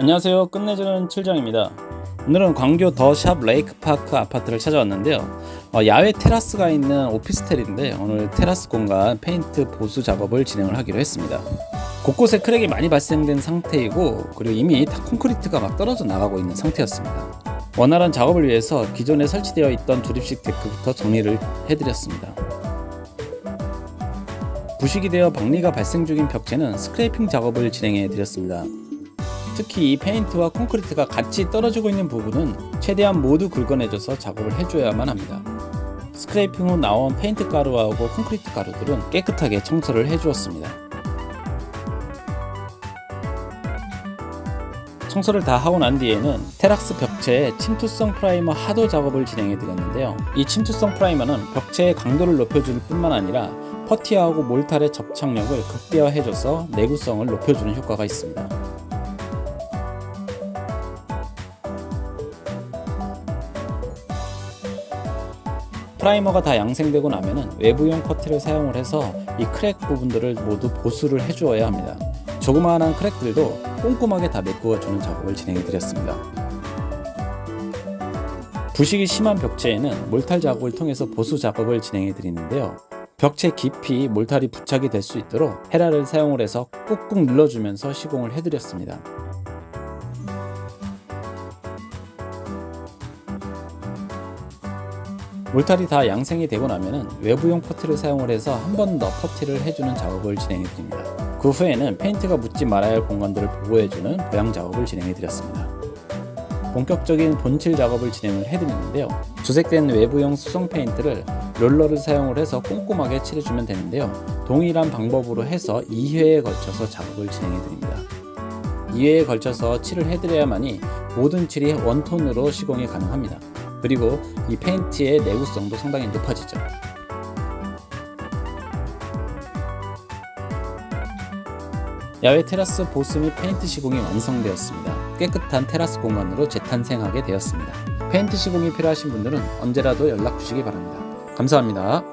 안녕하세요. 끝내주는 칠정입니다. 오늘은 광교 더 샵 레이크파크 아파트를 찾아왔는데요. 어, 야외 테라스가 있는 오피스텔인데 오늘 테라스 공간 페인트 보수 작업을 진행을 하기로 했습니다. 곳곳에 크랙이 많이 발생된 상태이고 그리고 이미 다 콘크리트가 막 떨어져 나가고 있는 상태였습니다. 원활한 작업을 위해서 기존에 설치되어 있던 조립식 데크부터 정리를 해드렸습니다. 부식이 되어 박리가 발생 중인 벽체는 스크래핑 작업을 진행해 드렸습니다. 특히 이 페인트와 콘크리트가 같이 떨어지고 있는 부분은 최대한 모두 긁어내줘서 작업을 해줘야만 합니다. 스크래핑 후 나온 페인트 가루하고 콘크리트 가루들은 깨끗하게 청소를 해주었습니다. 청소를 다 하고 난 뒤에는 테락스 벽체에 침투성 프라이머 하도 작업을 진행해 드렸는데요. 이 침투성 프라이머는 벽체의 강도를 높여줄 뿐만 아니라 퍼티하고 몰탈의 접착력을 극대화해줘서 내구성을 높여주는 효과가 있습니다. 프라이머가 다 양생되고 나면은 외부용 퍼티를 사용을 해서 이 크랙 부분들을 모두 보수를 해주어야 합니다. 조그마한 크랙들도 꼼꼼하게 다 메꾸어주는 작업을 진행해 드렸습니다. 부식이 심한 벽체에는 몰탈 작업을 통해서 보수 작업을 진행해 드리는데요. 벽체 깊이 몰탈이 부착이 될 수 있도록 헤라를 사용을 해서 꾹꾹 눌러주면서 시공을 해드렸습니다. 몰탈이 다 양생이 되고 나면은 외부용 퍼티를 사용을 해서 한 번 더 퍼티를 해주는 작업을 진행해 드립니다. 그 후에는 페인트가 묻지 말아야 할 공간들을 보호해주는 보양 작업을 진행해 드렸습니다. 본격적인 본칠 작업을 진행을 해드리는데요. 주색된 외부용 수성 페인트를 롤러를 사용을 해서 꼼꼼하게 칠해주면 되는데요. 동일한 방법으로 해서 2회에 걸쳐서 작업을 진행해 드립니다. 2회에 걸쳐서 칠을 해드려야만이 모든 칠이 원톤으로 시공이 가능합니다. 그리고 이 페인트의 내구성도 상당히 높아지죠. 야외 테라스 보스 및 페인트 시공이 완성되었습니다. 깨끗한 테라스 공간으로 재탄생하게 되었습니다. 페인트 시공이 필요하신 분들은 언제라도 연락 주시기 바랍니다. 감사합니다.